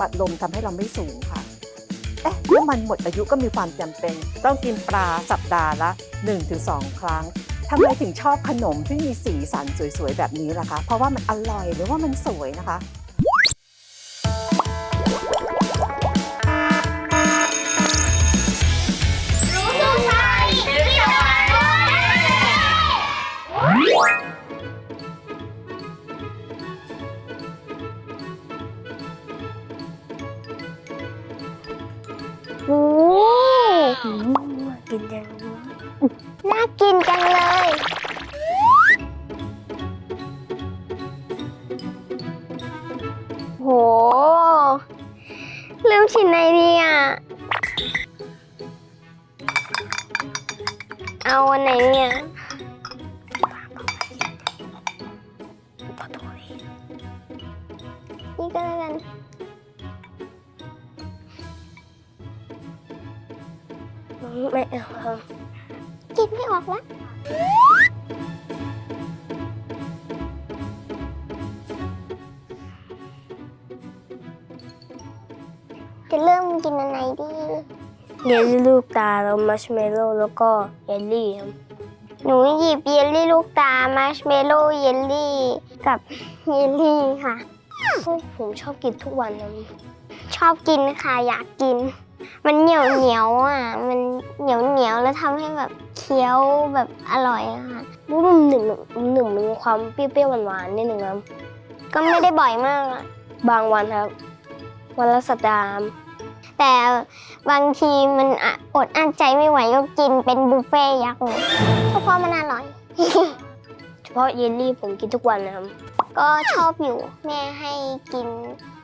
ปัดลมทำให้เราไม่สูงค่ะเอ๊ะน้ำมันหมดอายุก็มีความจำเป็น ต้องกินปลาสัปดาห์ละ 1-2 ครั้งทำไมถึงชอบขนมที่มีสีสันสวยๆ แบบนี้ล่ะคะ เพราะว่ามันอร่อยหรือว่ามันสวยนะคะ กินจัง จะเริ่มกินอันไหนดีเยลลี่ลูกตาแล้วมัชเมลโล่แล้วก็เยลลี่ครับหนูหยิบเยลลี่ลูกตามาร์ชเมลโล่เยลลี่กับเยลลี่ค่ะ ผมชอบกินทุกวันนะชอบกินค่ะอยากกิน มันเหนียวเหนียวๆอะ มันเหนียวเหนียวๆแล้วทำให้แบบเคี้ยวแบบอร่อยอะค่ะว่ามันหนึ่งหนึ่งมันมีความเปรี้ยวๆหวานๆนิดหนึ่งครับก็ไม่ได้บ่อยมากอะบางวันครับ วันละสัปดาห์ แต่บางทีมันอะอดอั้นใจไม่ไหวก็กินเป็นบุฟเฟ่ยักษ์เลยเพราะมันอร่อย เฉพาะเยลลี่ผมกินทุกวันนะครับ ก็ชอบอยู่แม่ให้กิน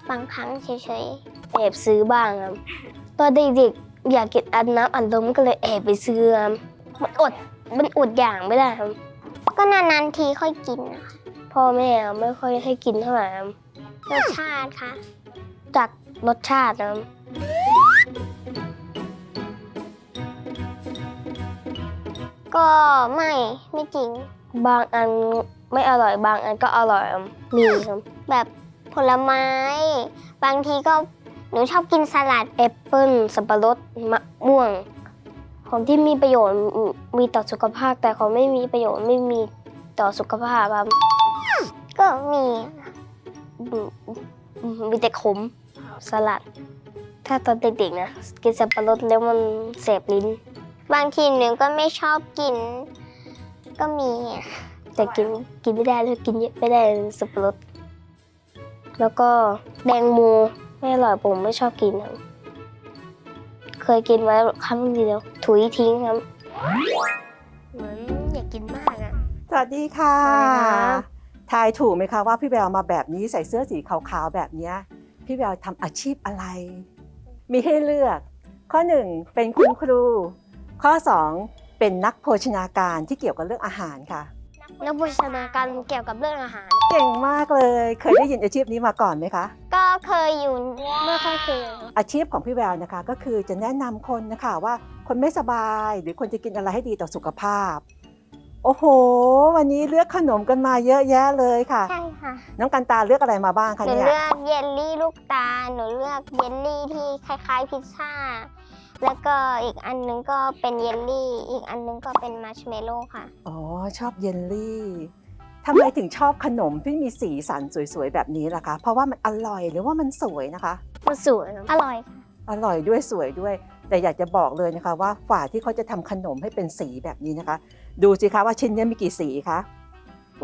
บางครั้งเฉยๆ แอบซื้อบ้างครับตอนเด็กๆอยากกินอันน้ำอัดลมก็เลยแอบไปซื้อครับมันอดมันอดอย่างไม่ได้ครับ ก็นานๆทีค่อยกินนะคะพ่อแม่ไม่ค่อยให้กินเท่าไหร่ครับรสชาติค่ะ จาก รสชาตินะครับก็ไม่ไม่จริง บางอันไม่อร่อยบางอันก็อร่อยครับมีครับแบบผลไม้ บางทีก็หนูชอบกินสลัดแอปเปิ้ลสับปะรดมะม่วง ของที่มีประโยชน์มีต่อสุขภาพแต่ของไม่มีประโยชน์ไม่มีต่อสุขภาพครับก็มีมีแต่ขม สลัด ถ้าตอนเด็กๆนะกินสับปะรดแล้วมันแสบลิ้น บางทีหนูก็ไม่ชอบกิน ก็มีอะแต่กินกินไม่ได้เลยกินเยอะไม่ได้เลยสับปะรด แล้วก็แดงโมไม่อร่อยผมไม่ชอบกินครับเคยกินไว้ครั้งเดียวถุยทิ้งครับ เหมือนอยากกินมากอะ สวัสดีค่ะ สวัสดีครับทายถูกไหมคะว่าพี่แววมาแบบนี้ใส่เสื้อสีขาวๆแบบเนี้ย พี่แววทำอาชีพอะไร มีให้เลือก ข้อ 1 เป็นคุณครู ข้อ 2 เป็นนักโภชนาการที่เกี่ยวกับเรื่องอาหารค่ะ นักโภชนาการเกี่ยวกับเรื่องอาหาร เก่งมากเลย เคยได้ยินอาชีพนี้มาก่อนไหมคะ ก็เคยอยู่ไม่ค่อยเคยอาชีพของพี่แววนะคะ ก็คือจะแนะนำคนนะคะว่าคนไม่สบาย หรือคนจะกินอะไรให้ดีต่อสุขภาพ โอ้โห วันนี้เลือกขนมกันมาเยอะแยะเลยค่ะ ใช่ค่ะน้องกันตาเลือกอะไรมาบ้างคะหนูเนี่ย เลือกเยลลี่ลูกตาลหนูเลือกเยลลี่ที่คล้าย ๆ พิซซ่า แล้วก็อีกอันนึงก็เป็นเยลลี่ อีกอันนึงก็เป็นมัชเมลโล่ค่ะ อ๋อ ชอบเยลลี่ทำไมถึงชอบขนมที่มีสีสันสวยๆแบบนี้ล่ะคะ เพราะว่ามันอร่อยหรือว่ามันสวยนะคะ มันสวยครับอร่อยค่ะอร่อยด้วยสวยด้วย แต่อยากจะบอกเลยนะคะว่าฝ่าที่เขาจะทำขนมให้เป็นสีแบบนี้นะคะ ดูสิคะว่าชิ้นนี้มีกี่สีคะ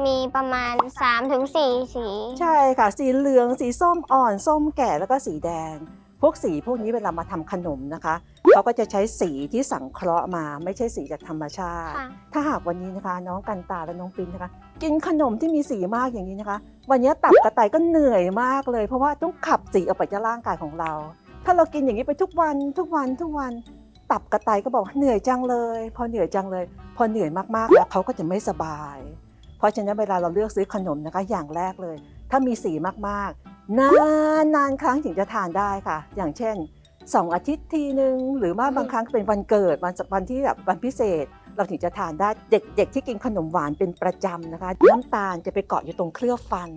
มีประมาณ 3-4 สี ใช่ค่ะ สีเหลืองสีส้มอ่อนส้มแก่แล้วก็สีแดง พวกสีพวกนี้เวลามาทำขนมนะคะเขาก็จะใช้สีที่สังเคราะห์มา ไม่ใช่สีจากธรรมชาติ ค่ะ ถ้าหากวันนี้นะคะ น้องกันตาและน้องปินนะคะ กินขนมที่มีสีมากอย่างนี้นะคะ วันนี้ตับกระต่ายก็เหนื่อยมากเลย เพราะว่าต้องขับสีออกไปจากร่างกายของเรา ถ้าเรากินอย่างนี้ไปทุกวันทุกวันทุกวัน ตับกระต่ายก็บอกว่าเหนื่อยจังเลย พอเหนื่อยจังเลย พอเหนื่อยมากๆแล้วเขาก็จะไม่สบาย เพราะฉะนั้นเวลาเราเลือกซื้อขนมนะคะอย่างแรกเลย ถ้ามีสีมากๆ นานนานครั้งถึงจะทานได้ค่ะ อย่างเช่น2อาทิตย์ทีหนึ่งหรือว่าบางครั้งเป็นวันเกิดวันวันที่แบบวันพิเศษ เราถึงจะทานได้เด็ก ๆ ที่กินขนมหวานเป็นประจำนะคะ น้ำตาลจะไปเกาะอยู่ตรงเคลือบฟัน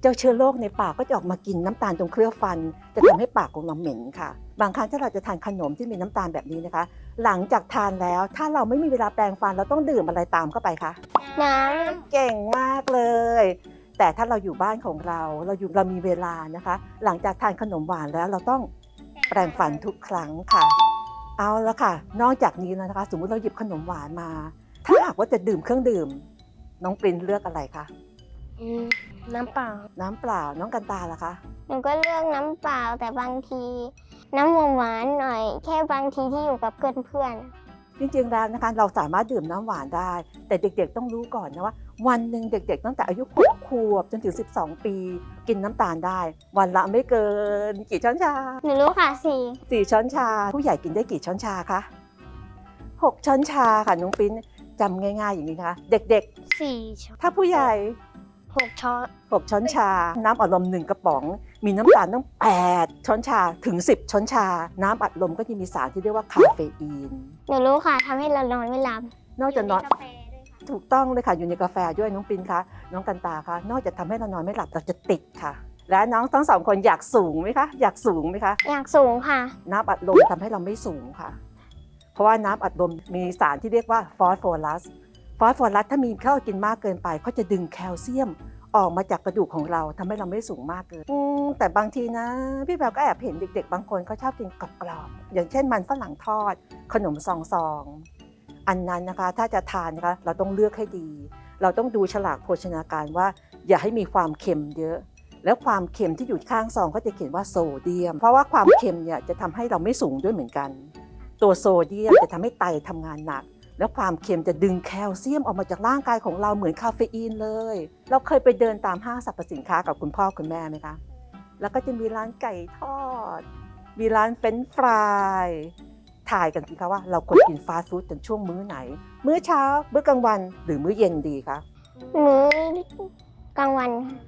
เจ้าเชื้อโรคในปากก็จะออกมากินน้ำตาลตรงเคลือบฟัน จะทำให้ปากของเราเหม็นค่ะ บางครั้งถ้าเราจะทานขนมที่มีน้ำตาลแบบนี้นะคะ หลังจากทานแล้ว ถ้าเราไม่มีเวลาแปรงฟันเราต้องดื่มอะไรตามเข้าไปคะน้เก่งมากเลย แต่ถ้าเราอยู่บ้านของเรา เราอยู่เรามีเวลานะคะ หลังจากทานขนมหวานแล้วเราต้องแปรงฟันทุกครั้งค่ะ เอาละค่ะ นอกจากนี้แล้วนะคะ สมมุติเราหยิบขนมหวานมา ถ้าหากว่าจะดื่มเครื่องดื่ม น้องปรินเลือกอะไรคะำอืมน้ำเปล่า น้ำเปล่าน้องกันตาล่ะคะำหนูก็เลือกน้ำเปล่าแต่บางที น้ำหวานๆหน่อย แค่บางทีที่อยู่กับเพื่อนๆจริงๆแล้วนะคะเราสามารถดื่มน้ำหวานได้ แต่เด็กๆต้องรู้ก่อนนะว่า วันหนึ่งเด็กๆ ตั้งแต่อายุ6ขวบจนถึง 12 ปี กินน้ำตาลได้ วันละไม่เกิน กี่ช้อนชาหนูรู้ค่ะสี่สี่ช้อนชา ผู้ใหญ่กินได้กี่ช้อนชาคะหกช้อนชาค่ะน้องปิ้นจำง่ายๆอย่างนี้นะคะ เด็กสี่ช้อนๆถ้าผู้ใหญ่หกช้อนหกช้อนชา น้ำอัดลมหนึ่งกระป๋อง มีน้ำตาลต้องแปดช้อนชาถึง 10 ช้อนชา น้ำอัดลมก็จะมีสารที่เรียกว่าคาเฟอีน หนูรู้ค่ะทำให้เรานอนไม่หลับนอกจากนอนยู่ใกาแฟด้วยค่ะถูกต้องเลยค่ะอยู่ในกาแฟด้วยน้องปินคะน้องกันตาคะนอกจากทำให้เรานอนไม่หลับเราจะติดค่ะ และน้องทั้งสองคนอยากสูงไหมคะอยากสูงไหมคะ อยากสูงค่ะ น้ำอัดลมทำให้เราไม่สูงค่ะ เพราะว่าน้ำอัดลมมีสารที่เรียกว่าฟอสโฟรัส ฟอสโฟรัสถ้ามีเข้ากินมากเกินไปเขาจะดึงแคลเซียม ออกมาจากกระดูกของเราทำให้เราไม่สูงมากเกินอืมแต่บางทีนะ พี่แววก็แอบเห็นเด็ก ๆ บางคนเขาชอบกินกรอบๆอย่างเช่นมันฝรั่งทอด ขนมซองซองๆอันนั้นนะคะ ถ้าจะทานนะคะเราต้องเลือกให้ดี เราต้องดูฉลากโภชนาการว่า อย่าให้มีความเค็มเยอะ แล้วความเค็มที่อยู่ข้างซองก็จะเขียนว่าโซเดียม เพราะว่าความเค็มเนี่ยจะทำให้เราไม่สูงด้วยเหมือนกัน ตัวโซเดียมจะทำให้ไตทำงานหนัก แล้วความเค็มจะดึงแคลเซียมออกมาจากร่างกายของเราเหมือนคาเฟอีนเลย เราเคยไปเดินตามห้างสรรพสินค้ากับคุณพ่อคุณแม่ไหมคะ แล้วก็จะมีร้านไก่ทอด มีร้านเฟรนช์ฟรายถ่ายกันสิคะว่าเราควรกินฟาสต์ฟู้ดกันช่วงมื้อไหน มื้อเช้า มื้อกลางวัน หรือมื้อเย็นดีคะมื้อกลางวันค่ะ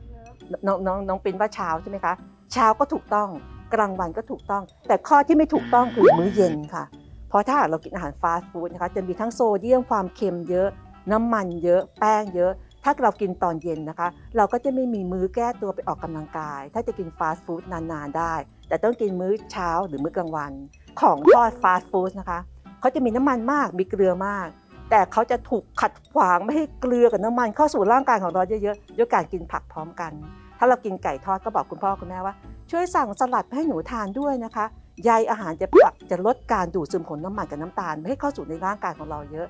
น้องน้องน้องเป็นว่าเช้าใช่ไหมคะ เช้าก็ถูกต้อง กลางวันก็ถูกต้อง แต่ข้อที่ไม่ถูกต้องคือมื้อเย็นค่ะ เพราะถ้าหากเรากินอาหารฟาสต์ฟู้ดนะคะจะมีทั้งโซเดียมความเค็มเยอะ น้ำมันเยอะ แป้งเยอะ ถ้าเรากินตอนเย็นนะคะ เราก็จะไม่มีมื้อแก้ตัวไปออกกำลังกาย ถ้าจะกินฟาสต์ฟู้ดนานๆได้ แต่ต้องกินมื้อเช้าหรือมื้อกลางวัน ของทอดฟาสต์ฟู้ดนะคะเขาจะมีน้ำมันมากมีเกลือมาก แต่เขาจะถูกขัดขวางไม่ให้เกลือกับน้ำมันเข้าสู่ร่างกายของเราเยอะๆด้วยการกินผักพร้อมกัน ถ้าเรากินไก่ทอดก็บอกคุณพ่อคุณแม่ว่าช่วยสั่งสลัดให้หนูทานด้วยนะคะ ใยอาหารจะปรับจะลดการดูดซึมของน้ำมันกับน้ำตาล ไม่ให้เข้าสู่ในร่างกายของเราเยอะ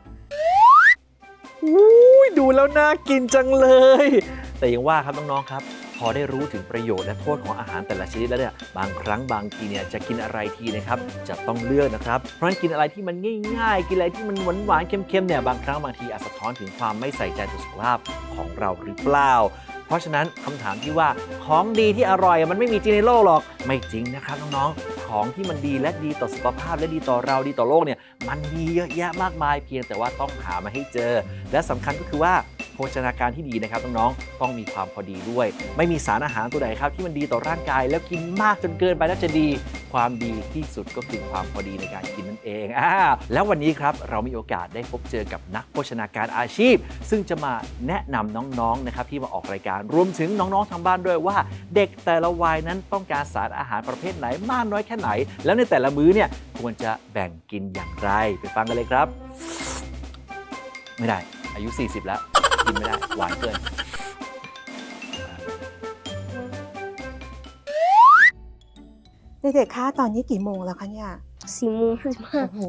อุ้ยดูแล้วน่ากินจังเลย แต่ยังว่าครับน้องๆครับ พอได้รู้ถึงประโยชน์และโทษของอาหารแต่ละชนิดแล้วเนี่ยบางครั้งบางทีเนี่ยจะกินอะไรทีนะครับจะต้องเลือกนะครับ เพราะฉะนั้นกินอะไรที่มันง่าย ๆ กินอะไรที่มันหวานๆเค็มๆเนี่ยบางครั้งบางทีอาจสะท้อนถึงความไม่ใส่ใจต่อสุขภาพของเราหรือเปล่า เพราะฉะนั้นคำถามที่ว่าของดีที่อร่อยมันไม่มีจริงในโลกหรอกไม่จริงนะครับน้องๆ ของที่มันดีและดีต่อสุขภาพและดีต่อเราดีต่อโลกเนี่ยมันมีเยอะแยะมากมาย เพียงแต่ว่าต้องหามาให้เจอ และสำคัญก็คือว่าโภชนาการที่ดีนะครับน้องๆต้องมีความพอดีด้วย ไม่มีสารอาหารตัวใดครับที่มันดีต่อร่างกาย แล้วกินมากจนเกินไปแล้วจะดีความดีที่สุดก็คือความพอดีในการกินนั่นเองอ่าแล้ววันนี้ครับเรามีโอกาสได้พบเจอกับนักโภชนาการอาชีพ ซึ่งจะมาแนะนำน้องๆนะครับที่มาออกรายการรวมถึงน้องๆทางบ้านด้วยว่า เด็กแต่ละวัยนั้นต้องการสารอาหารประเภทไหนมากน้อยแค่ไหน แล้วในแต่ละมื้อเนี่ยควรจะแบ่งกินอย่างไร ไปฟังกันเลยครับ ไม่ได้ อายุ 40 แล้ว กินไม่ได้ หวานเกินเด็กๆคะตอนนี้กี่โมงแล้วคะเนี่ยสี่โมงห้าสิบห้าโอ้โห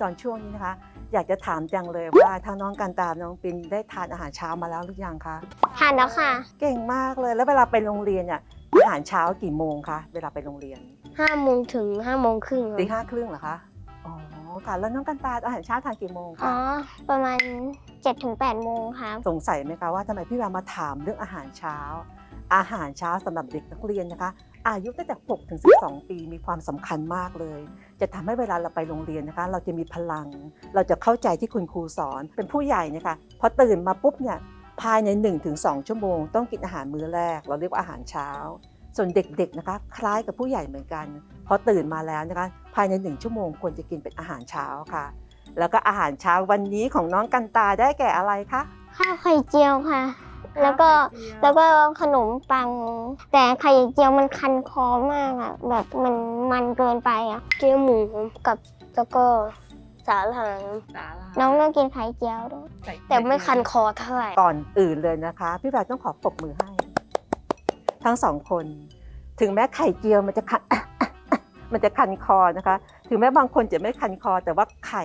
ตอนช่วงนี้นะคะ อยากจะถามจังเลยว่าทั้งน้องกันตามน้องปินได้ทานอาหารเช้ามาแล้วหรือยังคะทานแล้วค่ะ เก่งมากเลยแล้วเวลาไปโรงเรียนเนี่ยอาหารเช้ากี่โมงคะเวลาไปโรงเรียน ห้าโมงถึงห้าโมงครึ่งครับตีห้าครึ่งเหรอคะอ๋อค่ะแล้วน้องกันตาอาหารเช้าทานกี่โมงอ๋อคะประมาณ7-8ถึง8โมงค่ะสงสัยไหมคะว่าทำไมพี่แววมาถามเรื่องอาหารเช้า อาหารเช้าสำหรับเด็กนักเรียนนะคะ อายุตั้งแต่6ถึง12 ปีมีความสำคัญมากเลย จะทำให้เวลาเราไปโรงเรียนนะคะ เราจะมีพลัง เราจะเข้าใจที่คุณครูสอนเป็นผู้ใหญ่เนะคะพอตื่นมาปุ๊บเนี่ยภายใน 1-2 ชั่วโมง ต้องกินอาหารมื้อแรก เราเรียกว่าอาหารเช้า ส่วนเด็กๆนะคะคล้ายกับผู้ใหญ่เหมือนกัน พอตื่นมาแล้วนะคะภายใน 1 ชั่วโมงควรจะกินเป็นอาหารเช้าค่ะ แล้วก็อาหารเช้าวันนี้ของน้องกันตาได้แก่อะไรคะข้าวไข่เจียวค่ะ แล้วก็แล้วก็ขนมปัง แต่ไข่เจียวมันคันคอมากอะแบบมันมันเกินไปอะเกี๊ยวหมูกับแล้วก็สาหร่ายน้องก็กินไข่เจียวด้วยแต่ไม่คันคอเท่าไหร่ก่อนอื่นเลยนะคะ พี่แบบต้องขอปรบมือให้ ทั้งสองคน ถึงแม้ไข่เจียวมันจะคันมันจะคันคอนะคะ ถึงแม้บางคนจะไม่คันคอ แต่ว่าไข่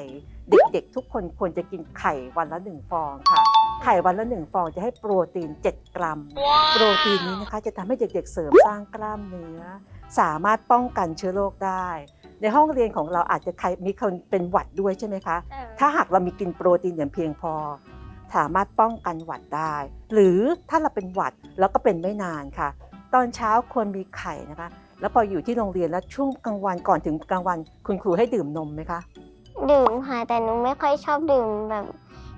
เด็กๆ ทุกคนควรจะกินไข่วันละหนึ่งฟองค่ะ ไข่วันละหนึ่งฟองจะให้โปรตีน 7 กรัม โปรตีนนี้นะคะจะทำให้เด็กๆเสริมสร้างกล้ามเนื้อ สามารถป้องกันเชื้อโรคได้ ในห้องเรียนของเราอาจจะใครมีคนเป็นหวัดด้วยใช่ไหมคะ ถ้าหากเรามีกินโปรตีนอย่างเพียงพอ สามารถป้องกันหวัดได้ หรือถ้าเราเป็นหวัดแล้วก็เป็นไม่นานค่ะ ตอนเช้าควรมีไข่นะคะ แล้วพออยู่ที่โรงเรียนแล้วช่วงกลางวันก่อนถึงกลางวัน คุณครูให้ดื่มนมไหมคะ ดื่มค่ะแต่หนูไม่ค่อยชอบดื่มแบบ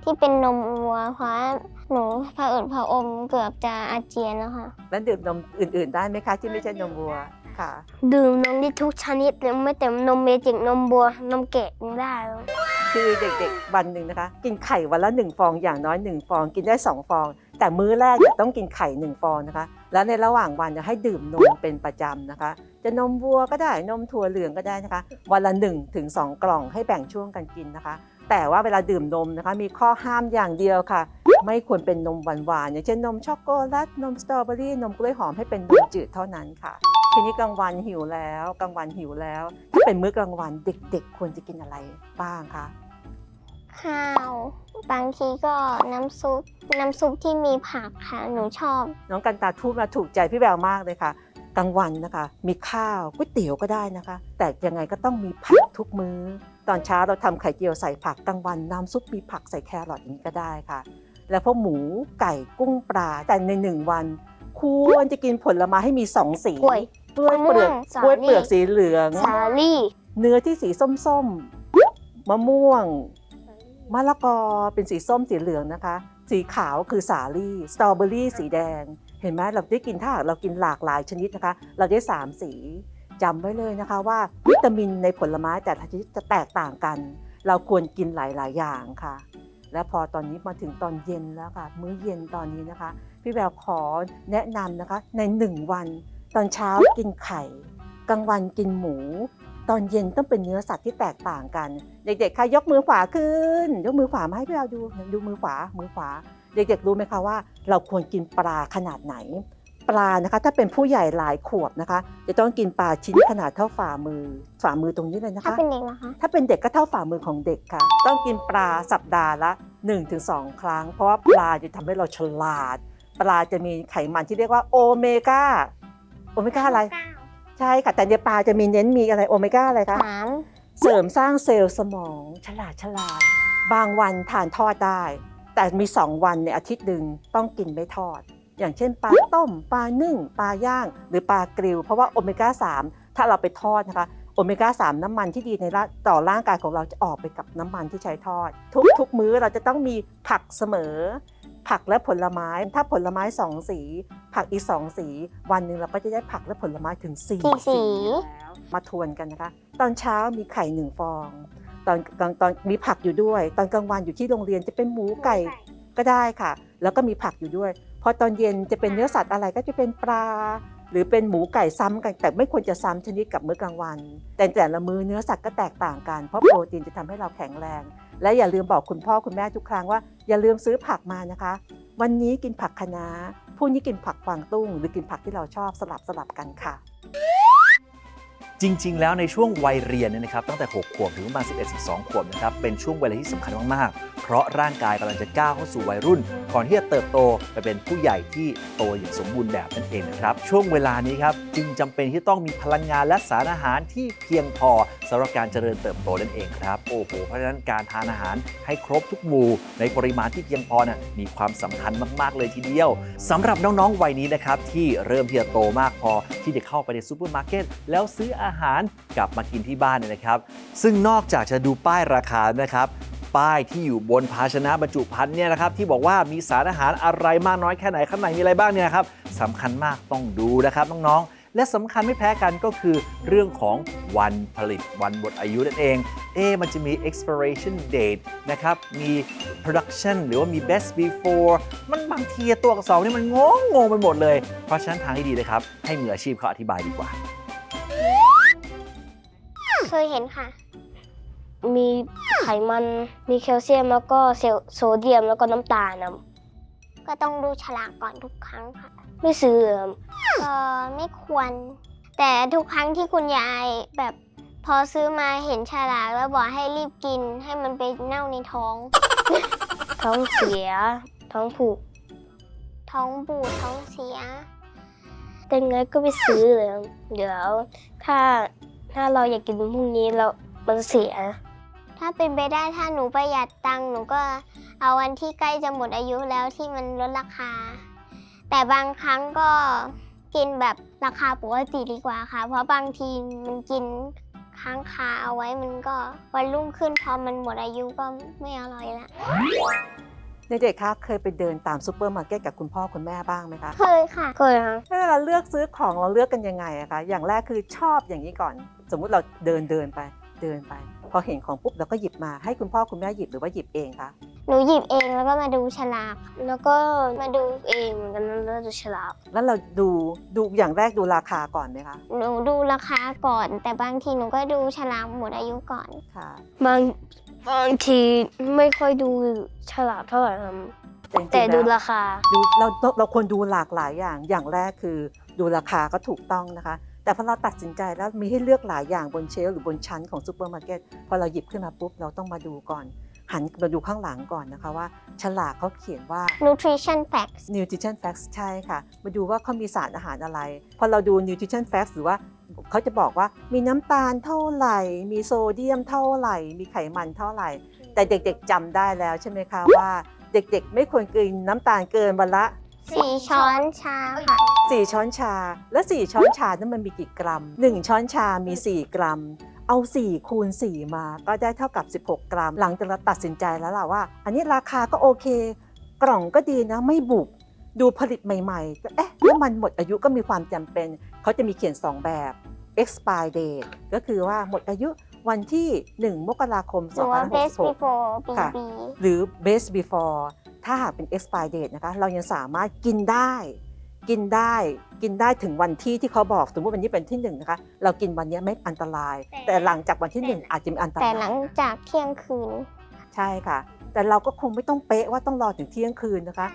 ที่เป็นนมวัวเพราะหนูผะอืดผะอมเกือบจะอาเจียนแล้วค่ะ แล้วดื่มนมอื่น ๆ ได้ไหมคะที่ไม่ใช่นมวัวค่ะ ดื่มนมได้ทุกชนิดเลยไม่แต่นมเมจิกนมบัวนมแกะยังได้เลยคือเด็กๆวันหนึ่งนะคะ กินไข่วันละหนึ่งฟองอย่างน้อยหนึ่งฟอง กินได้สองฟอง แต่มื้อแรกเนี่ยต้องกินไข่หนึ่งฟองนะคะ แล้วในระหว่างวันจะให้ดื่มนมเป็นประจำนะคะ จะนมวัวก็ได้นมถั่วเหลืองก็ได้นะคะ วันละ1นถึงสกล่องให้แบ่งช่วงกันกินนะคะ แต่ว่าเวลาดื่มนมนะคะ มีข้อห้ามอย่างเดียวค่ะ ไม่ควรเป็นนมหวานๆอย่างเช่นนมช็อกโกแลตนมสตรอเบอรี่นมกล้วยหอมให้เป็นนมจืดเท่านั้นค่ะทีนี้กลางวันหิวแล้วกลางวันหิวแล้ว ถ้าเป็นมื้อกลางวันเด็ก ๆ ควรจะกินอะไรบ้างคะ ข้าว บางทีก็น้ำซุป น้ำซุปที่มีผักค่ะ หนูชอบ น้องกันตาทูบมาถูกใจพี่แววมากเลยค่ะกลางวันนะคะ มีข้าวก๋วยเตี๋ยวก็ได้นะคะ แต่ยังไงก็ต้องมีผักทุกมื้อ ตอนเช้าเราทำไข่เจียวใส่ผักกลางวันน้ำซุปมีผักใส่แครอทอย่างนี้ก็ได้ค่ะ แล้วพวกหมูไก่กุ้งปลาแต่ในหนึ่งวันควรจะกินผลไม้ให้มีสองสีกล้วยกล้วยเปลือกมะม่วงสาลี่กล้วยเปลือกสีเหลือง สาลี่ เนื้อที่สีส้มๆมะม่วง มะละกอเป็นสีส้มสีเหลืองนะคะ สีขาวคือสาลี่สตรอเบอรี่สีแดง เห็นไหมเราได้กินถ้าหากเรากินหลากหลายชนิดนะคะ เราได้ 3 สีจำไว้เลยนะคะว่าวิตามินในผลไม้แต่ละชนิดจะแตกต่างกัน เราควรกินหลาย ๆ อย่างค่ะ และพอตอนนี้มาถึงตอนเย็นแล้วค่ะ มื้อเย็นตอนนี้นะคะ พี่แววขอแนะนำนะคะในหนึ่งวัน ตอนเช้ากินไข่ กลางวันกินหมู ตอนเย็นต้องเป็นเนื้อสัตว์ที่แตกต่างกัน เด็กๆค่ะยกมือขวาขึ้น ยกมือขวามาให้พี่เราดูดูมือขวามือขวา เด็กๆรู้ไหมคะว่า เราควรกินปลาขนาดไหน ปลานะคะ ถ้าเป็นผู้ใหญ่หลายขวบนะคะ จะต้องกินปลาชิ้นขนาดเท่าฝ่ามือฝ่ามือตรงนี้เลยนะถ้าคะเป็นเด็กนะคะถ้าเป็นเด็กก็เท่าฝ่ามือของเด็กค่ะ ต้องกินปลาสัปดาห์ละ 1-2 ครั้ง เพราะว่าปลาจะทำให้เราฉลาด ปลาจะมีไขมันที่เรียกว่าโอเมก้าโอเมก้าอะไร ใช่ค่ะ แต่ในปลาจะมีเน้นมีอะไรโอเมก้าอะไรคะสามเสริมสร้างเซลล์สมอง ฉลาดฉลาด บางวันทานทอดได้ แต่มี 2 วันในอาทิตย์หนึ่งต้องกินไม่ทอด อย่างเช่นปลาต้ม ปลานึ่ง ปลาย่าง หรือปลากริลเพราะว่าโอเมก้า3ถ้าเราไปทอดนะคะ โอเมก้า3น้ำมันที่ดีในร่างต่อร่างกายของเราจะออกไปกับน้ำมันที่ใช้ทอด ทุกทุกมื้อเราจะต้องมีผักเสมอ ผักและผลไม้ ถ้าผลไม้สองสี ผักอีกสองสี วันหนึ่งเราก็จะได้ผักและผลไม้ถึงสี่กี่สีแล้วมาทวนกันนะคะ ตอนเช้ามีไข่หนึ่งฟอง ตอนตอนตอนมีผักอยู่ด้วย ตอนกลางวันอยู่ที่โรงเรียนจะเป็นหมูไก่ก็ได้ค่ะ แล้วก็มีผักอยู่ด้วย พอตอนเย็นจะเป็นเนื้อสัตว์อะไรก็จะเป็นปลา หรือเป็นหมูไก่ซ้ำกันแต่ไม่ควรจะซ้ำชนิดกับมื้อกลางวัน แต่แต่ละมื้อเนื้อสัตว์ก็แตกต่างกัน เพราะโปรตีนจะทำให้เราแข็งแรง และอย่าลืมบอกคุณพ่อคุณแม่ทุกครั้งว่าอย่าลืมซื้อผักมานะคะ วันนี้กินผักคะน้าพรุ่งนี้กินผักกวางตุ้ง หรือกินผักที่เราชอบสลับสลับกันค่ะ จริง ๆ แล้วในช่วงวัยเรียนเนี่ยนะครับตั้งแต่ 6 ขวบถึงประมาณ11 12 ขวบนะครับเป็นช่วงเวลาที่สำคัญมาก ๆ เพราะร่างกายกำลังจะก้าวเข้าสู่วัยรุ่น ก่อนที่จะเติบโตไปเป็นผู้ใหญ่ที่โตอย่างสมบูรณ์แบบนั่นเองนะครับ ช่วงเวลานี้ครับจึงจำเป็นที่ต้องมีพลังงานและสารอาหารที่เพียงพอสำหรับการเจริญเติบโตนั่นเองครับโอ้โหเพราะฉะนั้นการทานอาหารให้ครบทุกหมู่ ในปริมาณที่เพียงพอน่ะมีความสำคัญมาก ๆ เลยทีเดียวสำหรับน้อง ๆ วัยนี้นะครับที่เริ่มที่จะโตมากพอที่จะเข้าไปในซูเปอร์มาร์เก็ตแล้วซื้ออาหารกลับมากินที่บ้านเนี่ยนะครับ ซึ่งนอกจากจะดูป้ายราคานะครับ ป้ายที่อยู่บนภาชนะบรรจุภัณฑ์เนี่ยนะครับที่บอกว่ามีสารอาหารอะไรมากน้อยแค่ไหนข้างในมีอะไรบ้างเนี่ยครับสำคัญมากต้องดูนะครับน้องๆและสำคัญไม่แพ้กันก็คือเรื่องของวันผลิตวันหมดอายุนั่นเองเอ๊มันจะมี expiration date นะครับมี production หรือว่ามี best before มันบางทีตัวอักษรนี่มันงงงงไปหมดเลย เพราะฉะนั้นทางที่ดีเลยครับ ให้มืออาชีพเขาอธิบายดีกว่า เคยเห็นค่ะ มีไขมัน มีแคลเซียมแล้วก็เซลโซเดียมแล้วก็น้ำตาลนะก็ต้องดูฉลากก่อนทุกครั้งค่ะ ไม่ซื้ออะก็ไม่ควร แต่ทุกครั้งที่คุณยายแบบพอซื้อมาเห็นฉลากแล้วบอกให้รีบกิน ให้มันไปเน่าในท้อง ท้องเสีย ท้องผูก ท้องบูดท้องเสีย แต่ไงก็ไม่ซื้อเลยครับเดี๋ยวถ้า ถ้าเราอยากกินพรุ่งนี้เรามันเสีย ถ้าเป็นไปได้ถ้าหนูประหยัดตังค์หนูก็เอาวันที่ใกล้จะหมดอายุแล้วที่มันลดราคา แต่บางครั้งก็กินแบบราคาปกติดีกว่าค่ะ เพราะบางทีมันกินค้างคาเอาไว้มันก็วันรุ่งขึ้นพอมันหมดอายุก็ไม่อร่อยละเด็กๆคะเคยไปเดินตามซูเปอร์มาร์เก็ตกับคุณพ่อคุณแม่บ้างไหมคะ เคยค่ะ เคยครับเวลาเลือกซื้อของเราเลือกกันยังไงอะคะ อย่างแรกคือชอบอย่างนี้ก่อน สมมุติเราเดินเดินไปเดินไป พอเห็นของปุ๊บเราก็หยิบมาให้คุณพ่อคุณแม่หยิบหรือว่าหยิบเองคะหนูหยิบเองแล้วก็มาดูฉลากแล้วก็มาดูเองเหมือนกันนะแล้วดูฉลากแล้วเราดูดูอย่างแรกดูราคาก่อนไหมคะหนูดูราคาก่อน แต่บางทีหนูก็ดูฉลากหมดอายุก่อนค่ะบางบางทีไม่ค่อยดูฉลากเท่าไหร่ครับจริงๆแต่ดูแล้วราคาดูเราเราควรดูหลากหลายอย่างอย่างแรกคือ ดูราคาก็ถูกต้องนะคะ แต่พอเราตัดสินใจแล้วมีให้เลือกหลายอย่างบนเชลฟ์หรือบนชั้นของซูเปอร์มาร์เก็ตพอเราหยิบขึ้นมาปุ๊บเราต้องมาดูก่อน หันมาดูข้างหลังก่อนนะคะว่า ฉลากเขาเขียนว่า nutrition facts nutrition facts ใช่ค่ะ มาดูว่าเขามีสารอาหารอะไร พอเราดู nutrition facts หรือว่าเขาจะบอกว่ามีน้ำตาลเท่าไหร่ มีโซเดียมเท่าไหร่ มีไขมันเท่าไหร่ แต่เด็กๆจำได้แล้วใช่ไหมคะว่า เด็กๆ ไม่ควรกินน้ำตาลเกินวันละสี่ช้อนชาค่ะ 4 ช้อนชา และ 4 ช้อนชานั้นมันมีกี่กรัม 1 ช้อนชามี 4 กรัม เอา 4 คูณ 4 มาก็ได้เท่ากับ 16 กรัม หลังจากเราตัดสินใจแล้วล่ะว่า อันนี้ราคาก็โอเค กล่องก็ดีนะไม่บุบดูผลิตใหม่ๆก็เอ๊ะแล้วมันหมดอายุก็มีความจำเป็น เขาจะมีเขียน 2 แบบ expire date ก็คือว่าหมดอายุวันที่ 1 มกราคมหรือว่า best 2566 before ค่ะ BB หรือ best before ถ้าหากเป็น expire date นะคะ เรายังสามารถกินได้ กินได้กินได้ถึงวันที่ที่เขาบอกสมมติวันนี้เป็นที่หนึ่งนะคะเรากินวันนี้ไม่อันตราย แต่แต่หลังจากวันที่หนึ่งอาจจะมีอันตแต่รายหลังจากเที่ยงคืน ใช่ค่ะ แต่เราก็คงไม่ต้องเป๊ะว่าต้องรอถึงเที่ยงคืนนะคะ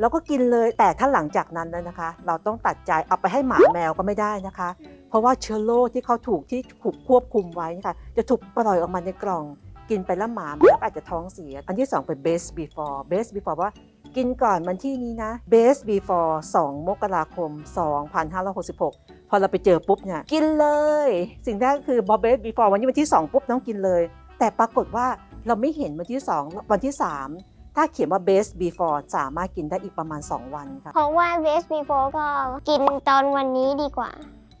เราก็กินเลยแต่ถ้าหลังจากนั้นแล้วนะคะ เราต้องตัดใจเอาไปให้หมาแมวก็ไม่ได้นะคะ เพราะว่าเชื้อโรคที่เขาถูกที่ถูกควบคุมไว้นะคะจะถูกปล่อยออกมาในกล่อง กินไปแล้วหมาแมวก็อาจจะท้องเสีย อันที่สองเป็น best before best before ว่า กินก่อนวันที่นี้นะ best before 2 มกราคม 2566 พอเราไปเจอปุ๊บเนี่ยกินเลย สิ่งแรกก็คือ best before วันนี้วันที่ 2 ปุ๊บต้องกินเลย แต่ปรากฏว่าเราไม่เห็นวันที่ 2 วันที่ 3 ถ้าเขียนว่า best before สามารถกินได้อีกประมาณ 2 วันค่ะเพราะว่า best before ก็กินตอนวันนี้ดีกว่า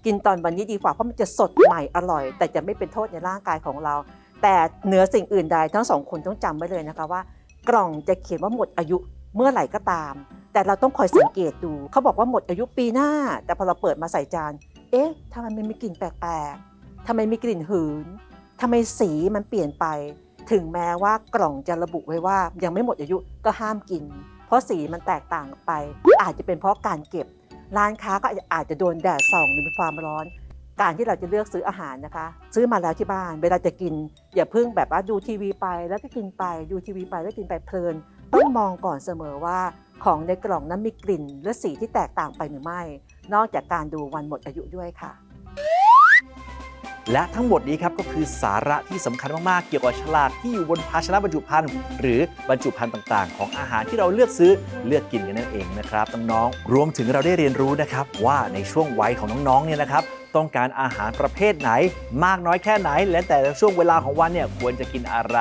กินตอนวันนี้ดีกว่าเพราะมันจะสดใหม่อร่อย แต่จะไม่เป็นโทษในร่างกายของเรา แต่เหนือสิ่งอื่นใดทั้งสองคนต้องจำไว้เลยนะคะว่า กล่องจะเขียนว่าหมดอายุ เมื่อไหร่ก็ตาม แต่เราต้องคอยสังเกตดู เขาบอกว่าหมดอายุปีหน้า แต่พอเราเปิดมาใส่จาน เอ๊ะทำไมมันมีกลิ่นแปลกๆทำไมมีกลิ่นหืนทำไมสีมันเปลี่ยนไป ถึงแม้ว่ากล่องจะระบุไว้ว่า ยังไม่หมดอายุก็ห้ามกิน เพราะสีมันแตกต่างไป อาจจะเป็นเพราะการเก็บ ร้านค้าก็อาจจะโดนแดดส่องหรือมีความร้อนการที่เราจะเลือกซื้ออาหารนะคะ ซื้อมาแล้วที่บ้าน เวลาจะกิน อย่าเพิ่งแบบว่าดูทีวีไปแล้วก็กินไปดูทีวีไปแล้วกินไปเพลิน องมองก่อนเสมอว่าของในกล่องนั้นมีกลิ่นและสีที่แตกต่างไปหรือไม่ นอกจากการดูวันหมดอายุด้วยค่ะ และทั้งหมดนี้ครับก็คือสาระที่สำคัญมาก ๆ เกี่ยวกับฉลากที่อยู่บนภาชนะบรรจุภัณฑ์หรือบรรจุภัณฑ์ต่าง ๆ ของอาหารที่เราเลือกซื้อเลือกกินกันนั่นเองนะครับน้องๆรวมถึงเราได้เรียนรู้นะครับว่าในช่วงวัยของน้องๆเนี่ยนะครับ ต้องการอาหารประเภทไหน มากน้อยแค่ไหน และแต่ละช่วงเวลาของวันเนี่ยควรจะกินอะไร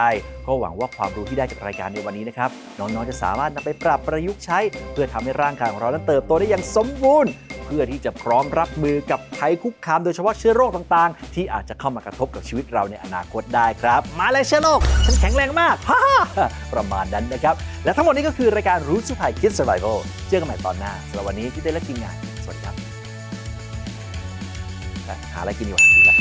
ก็หวังว่าความรู้ที่ได้จากรายการในวันนี้นะครับน้องๆจะสามารถนำไปปรับประยุกต์ใช้ เพื่อทำให้ร่างกายของเรานั้นเติบโตได้อย่างสมบูรณ์เพื่อที่จะพร้อมรับมือกับภัยคุกคามโดยเฉพาะเชื้อโรคต่างๆ ที่อาจจะเข้ามากระทบกับชีวิตเราในอนาคตได้ครับ มาเลยเชื้อโรค ฉันแข็งแรงมากฮ่าประมาณนั้นนะครับ และทั้งหมดนี้ก็คือรายการรู้สุภัย Kids Survival เจอกันใหม่ตอนหน้าสำหรับวันนี้พี่เต้และทีมงานสวัสดีครับ หาอะไรกินดีกว่าดีละ